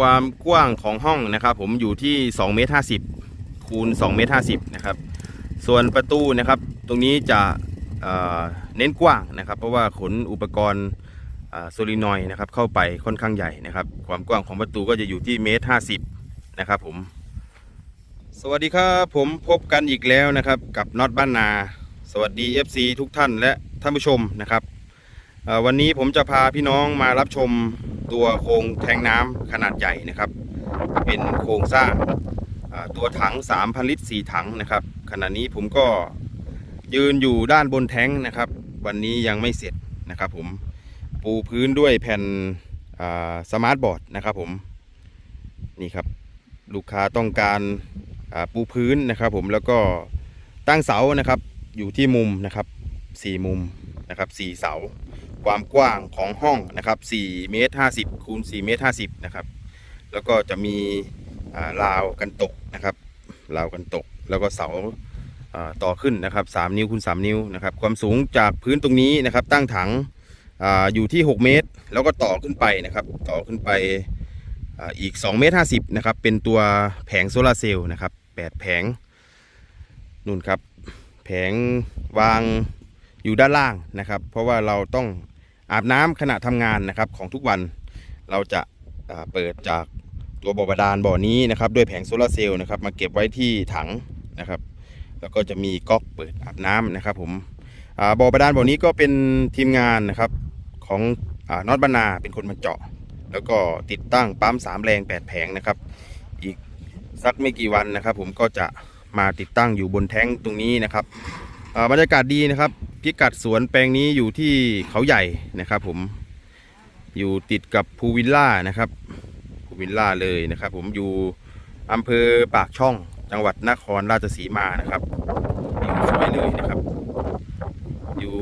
ความกว้างของห้องนะครับ ผมอยู่ที่2เมตร50คูณ2เมตร50นะครับ ส่วนประตูนะครับ ตรงนี้จะเเน้นกว้างนะครับ เพราะว่าขนอุปกรณ์โซลินอยนะครับเข้าไปค่อนข้างใหญ่นะครับ ความกว้างของประตูก็จะอยู่ที่เมตร50นะครับผม สวัสดีครับผมพบกันอีกแล้วนะครับ กับน็อตบ้านนา สวัสดี FC ทุกท่านและท่านผู้ชมนะครับ วันนี้ผมจะพาพี่น้องมารับชมตัวโครงแทงน้ำขนาดใหญ่นะครับ เป็นโครงสร้างตัวถัง 3,000 ลิตร 4 ถังนะครับ ขณะนี้ผมก็ยืนอยู่ด้านบนแท้งนะครับ วันนี้ยังไม่เสร็จนะครับผมปูพื้นด้วยแผ่นสมาร์ทบอร์ดนะครับผมนี่ครับลูกค้าต้องการปูพื้นนะครับผมแล้วก็ตั้งเสานะครับอยู่ที่มุมนะครับสี่มุมนะครับสี่เสา ความกว้างของห้องนะครับ4เมตร50คูณ4เมตร50นะครับ แล้วก็จะมีราวกันตกนะครับราวกันตก แล้วก็เสาต่อขึ้นนะครับ3นิ้วคูณ3นิ้วนะครับ ความสูงจากพื้นตรงนี้นะครับ ตั้งถังออยู่ที่ 6 เมตร แล้วก็ต่อขึ้นไปนะครับ ต่อขึ้นไปออีก2เมตร50นะครับ เป็นตัวแผงโซลาร์เซลล์นะครับ8แผงนู่นครับ แผงวางอยู่ด้านล่างนะครับ เพราะว่าเราต้อง อาบน้ำขณะทำงานนะครับของทุกวันเราจะาเปิดจากตัวบ่อบาดาลบ่อนี้นะครับด้วยแผงโซลาร์เซลล์นะครับมาเก็บไว้ที่ถังนะครับ แล้วก็จะมีก๊อกเปิดอาบน้ำนะครับผมบ่อบาดาลบ่อนี้ก็เป็นทีมงานนะครับของน็อตบรรณาเป็นคนมาเจาะ แล้วก็ติดตั้งปั๊มสามแรง8แผงนะครับ อีกสักไม่กี่วันนะครับ ผมก็จะมาติดตั้งอยู่บนแท้งตรงนี้นะครับ บรรยากาศดีนะครับ พิกัดสวนแปลงนี้อยู่ที่เขาใหญ่นะครับผมอยู่ติดกับภูวิลล่านะครับภูวิลล่าเลยนะครับ ผมอยู่อำเภอปากช่องจังหวัดนครราชสีมานะครับอยู่สวยเลยนะครับ อยู่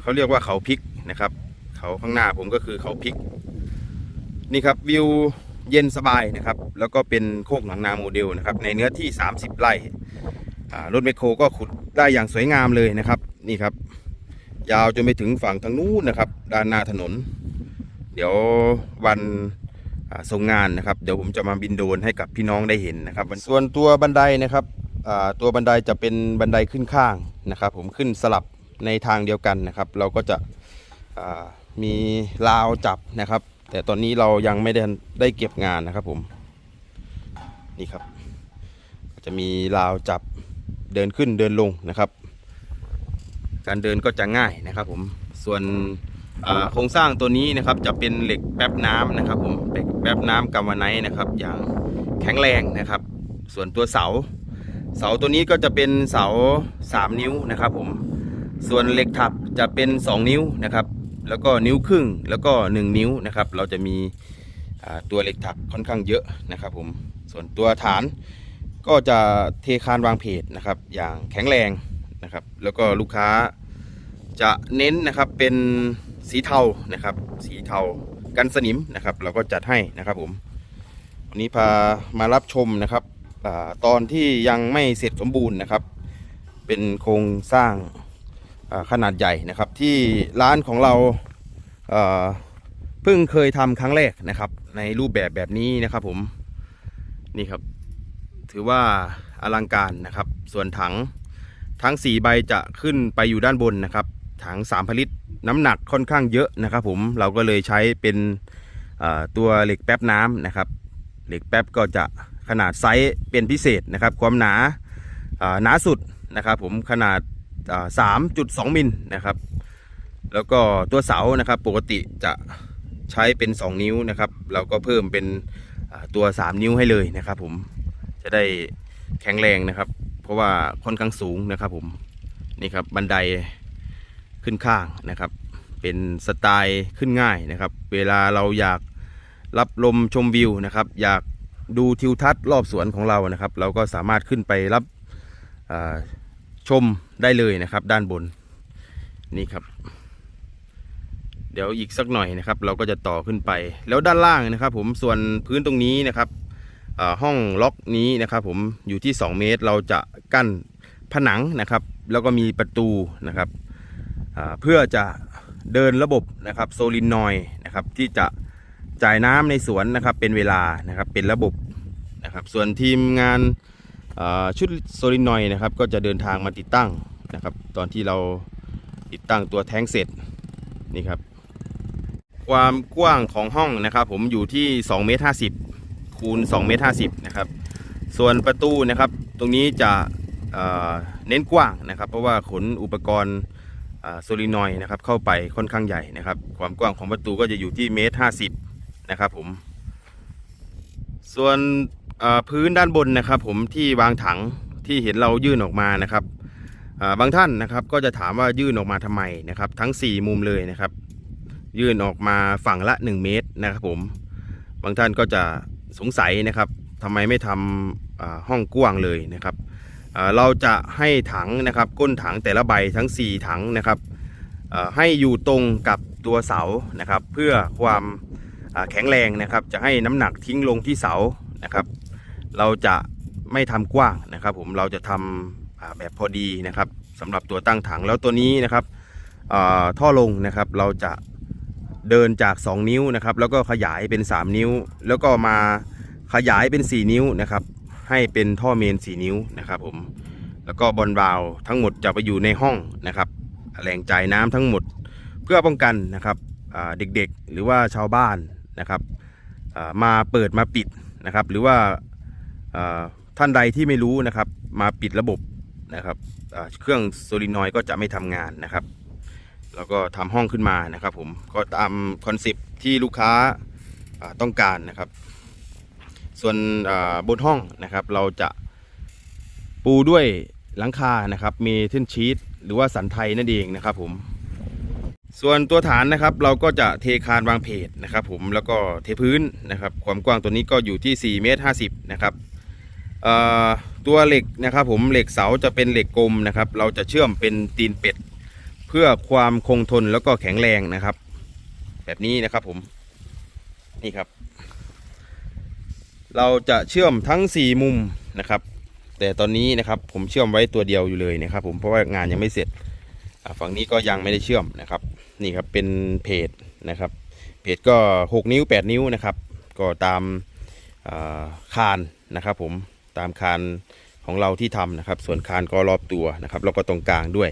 เขาเรียกว่าเขาพิกนะครับ เขาข้างหน้าผมก็คือเขาพิก นี่ครับวิวเย็นสบายนะครับ แล้วก็เป็นโคกหนังนาโมเดลนะครับ ในเนื้อที่ 30 ไร่ รถแมคโครก็ขุดได้อย่างสวยงามเลยนะครับ นี่ครับ ยาวจนไปถึงฝั่งทางนู้นนะครับ ด้านหน้าถนน เดี๋ยววันส่งงานนะครับ เดี๋ยวผมจะมาบินโดรนให้กับพี่น้องได้เห็นนะครับ ส่วนตัวบันไดนะครับตัวบันไดจะเป็นบันไดขึ้นข้างนะครับ ผมขึ้นสลับในทางเดียวกันนะครับ เราก็จะมีราวจับนะครับ แต่ตอนนี้เรายังไม่ได้ได้เก็บงานนะครับผมนี่ครับ จะมีราวจับ เดินขึ้นเดินลงนะครับ การเดินก็จะง่ายนะครับผมส่วนโครงสร้างตัวนี้นะครับจะเป็นเหล็กแป๊บน้ำนะครับ ผมเหล็กแป๊บน้ำกัมวาไนนะครับ อย่างแข็งแรงนะครับ ส่วนตัวเสา เสาตัวนี้ก็จะเป็นเสา 3 นิ้วนะครับ ผมส่วนเหล็กถักจะเป็น 2 นิ้วนะครับ แล้วก็นิ้วครึ่งแล้วก็ 1 นิ้วนะครับ เราจะมีตัวเหล็กถักค่อนข้างเยอะนะครับ ผมส่วนตัวฐาน ก็จะเทคานวางเพจนะครับ อย่างแข็งแรงนะครับ แล้วก็ลูกค้าจะเน้นนะครับเป็นสีเทานะครับ สีเทากันสนิมนะครับ เราก็จัดให้นะครับผมวันนี้พามารับชมนะครับอตอนที่ยังไม่เสร็จสมบูรณ์นะครับ เป็นโครงสร้างขนาดใหญ่นะครับ ที่ร้านของเราเพิ่งเคยทำครั้งแรกนะครับ ในรูปแบบแบบนี้นะครับผมนี่ครับ ถือว่าอลังการนะครับ ส่วนถังทั้ง 4 ใบจะขึ้นไปอยู่ด้านบนนะครับ ถัง3ผลิตรน้ำหนักค่อนข้างเยอะนะครับผมเราก็เลยใช้เป็นตัวเหล็กแป๊บน้ำนะครับ เหล็กแป๊บก็จะขนาดไซส์เป็นพิเศษนะครับ ความหนาหนาสุดนะครับ ผมขนาดสามจุดสองมิลนะครับ แล้วก็ตัวเสานะครับปกติจะใช้เป็น 2 นิ้วนะครับ เราก็เพิ่มเป็นตัว 3 นิ้วให้เลยนะครับผม จะได้แข็งแรงนะครับ เพราะว่าค่อนข้างสูงนะครับผมนี่ครับบันไดขึ้นข้างนะครับ เป็นสไตล์ขึ้นง่ายนะครับ เวลาเราอยากรับลมชมวิวนะครับ อยากดูทิวทัศน์รอบสวนของเรานะครับ เราก็สามารถขึ้นไปรับชมได้เลยนะครับ ด้านบนนี่ครับ เดี๋ยวอีกสักหน่อยนะครับ เราก็จะต่อขึ้นไปแล้วด้านล่างนะครับ ผมส่วนพื้นตรงนี้นะครับ ห้องล็อกนี้นะครับผมอยู่ที่ 2 เมตรเราจะกั้นผนังนะครับ แล้วก็มีประตูนะครับเพื่อจะเดินระบบนะครับโซลินอยนะครับที่จะจ่ายน้ำในสวนนะครับเป็นเวลานะครับเป็นระบบนะครับส่วนทีมงานชุดโซลินอยนะครับก็จะเดินทางมาติดตั้งนะครับตอนที่เราติดตั้งตัวแท้งเสร็จนี่ครับความกว้างของห้องนะครับผมอยู่ที่2เมตร50 คูณ2เมตร50นะครับ ส่วนประตูนะครับ ตรงนี้จะเเน้นกว้างนะครับ เพราะว่าขนอุปกรณ์โซลินอยด์นะครับเข้าไปค่อนข้างใหญ่นะครับ ความกว้างของประตูก็จะอยู่ที่เมตร50นะครับผม ส่วนพื้นด้านบนนะครับ ผมที่วางถังที่เห็นเรายื่นออกมานะครับาบางท่านนะครับก็จะถามว่ายื่นออกมาทำไมนะครับ ทั้ง 4 มุมเลยนะครับ ยื่นออกมาฝั่งละ 1 เมตรนะครับผม บางท่านก็จะ สงสัยนะครับทำไมไม่ทำห้องกว้างเลยนะครับเราจะให้ถังนะครับก้นถังแต่ละใบทั้ง 4 ถังนะครับให้อยู่ตรงกับตัวเสานะครับ เพื่อความแข็งแรงนะครับ จะให้น้ำหนักทิ้งลงที่เสานะครับ เราจะไม่ทำกว้างนะครับ ผมเราจะทำแบบพอดีนะครับสำหรับตัวตั้งถังแล้วตัวนี้นะครับท่อลงนะครับ เราจะ เดินจาก 2 นิ้วนะครับ แล้วก็ขยายเป็น 3 นิ้ว แล้วก็มาขยายเป็น 4 นิ้วนะครับ ให้เป็นท่อเมน 4 นิ้วนะครับผมแล้วก็บอลวาวทั้งหมดจะไปอยู่ในห้องนะครับแหล่งจ่ายน้ำทั้งหมด เพื่อป้องกันนะครับเด็กๆหรือว่าชาวบ้านนะครับมาเปิดมาปิดนะครับ หรือว่าท่านใดที่ไม่รู้นะครับ มาปิดระบบนะครับเครื่องโซลินอยด์ก็จะไม่ทำงานนะครับ แล้วก็ทำห้องขึ้นมานะครับผมก็ตามคอนเซปที่ลูกค้าต้องการนะครับ ส่วนบนห้องนะครับเราจะปูด้วยหลังคานะครับมีเมทัลชีตหรือว่าสันไทยนั่นเองนะครับผมส่วนตัวฐานนะครับเราก็จะเทคานวางเพจนะครับผมแล้วก็เทพื้นนะครับความกว้างตัวนี้ก็อยู่ที่4เมตร50นะครับตัวเหล็กนะครับผมเหล็กเสาจะเป็นเหล็กกลมนะครับ เราจะเชื่อมเป็นตีนเป็ด พื่อความคงทนแล้วก็แข็งแรงนะครับ แบบนี้นะครับผมนี่ครับ เราจะเชื่อมทั้ง 4 มุมนะครับ แต่ตอนนี้นะครับผมเชื่อมไว้ตัวเดียวอยู่เลยนะครับ ผมเพราะว่างานยังไม่เสร็จฝั่งนี้ก็ยังไม่ได้เชื่อมนะครับ นี่ครับเป็นเพจนะครับ เพจก็ 6 นิ้ว 8 นิ้วนะครับ ก็ตามคานนะครับ ผมตามคานของเราที่ทำนะครับ ส่วนคานก็รอบตัวนะครับ แล้วก็ตรงกลางด้วย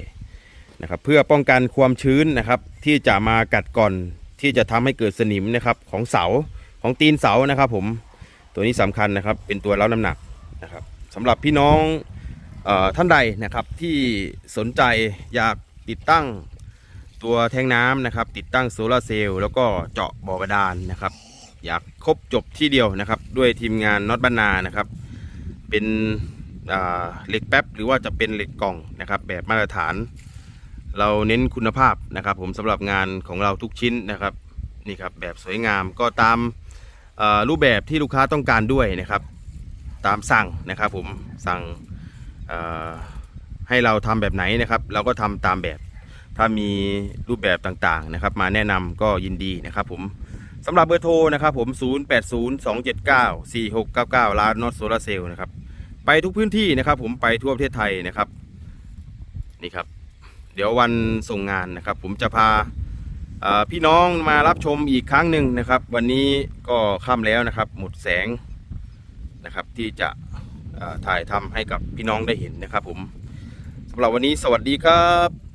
นะครับ เพื่อป้องกันความชื้นนะครับ ที่จะมากัดก่อนที่จะทำให้เกิดสนิมนะครับของเสาของตีนเสานะครับ ผมตัวนี้สำคัญนะครับ เป็นตัวรับน้ำหนักนะครับสำหรับพี่น้องออท่านใดนะครับที่สนใจอยากติดตั้งตัวแทงน้ำนะครับ ติดตั้งโซลาร์เซลล์แล้วก็เจาะบ่อบาดาลนะครับ อยากครบจบที่เดียวนะครับ ด้วยทีมงานน็อตบานานะครับ เป็นเหล็กแป๊บหรือว่าจะเป็นเหล็กกล่องนะครับ แบบมาตรฐาน เราเน้นคุณภาพนะครับ ผมสำหรับงานของเราทุกชิ้นนะครับนี่ครับแบบสวยงามก็ตามรูปแบบที่ลูกค้าต้องการด้วยนะครับ ตามสั่งนะครับผมสั่งให้เราทำแบบไหนนะครับ เราก็ทำตามแบบถ้ามีรูปแบบต่างๆนะครับ มาแนะนำก็ยินดีนะครับ ผมสำหรับเบอร์โทรนะครับผม 0802794699 ร้านนอตโซลาเซลล์นะครับ ไปทุกพื้นที่นะครับผมไปทั่วประเทศไทยนะครับ นี่ครับ เดี๋ยววันส่งงานนะครับ ผมจะพาพี่น้องมารับชมอีกครั้งหนึ่งนะครับ วันนี้ก็ค่ำแล้วนะครับ หมดแสงนะครับ ที่จะถ่ายทำให้กับพี่น้องได้เห็นนะครับ ผมสำหรับวันนี้สวัสดีครับ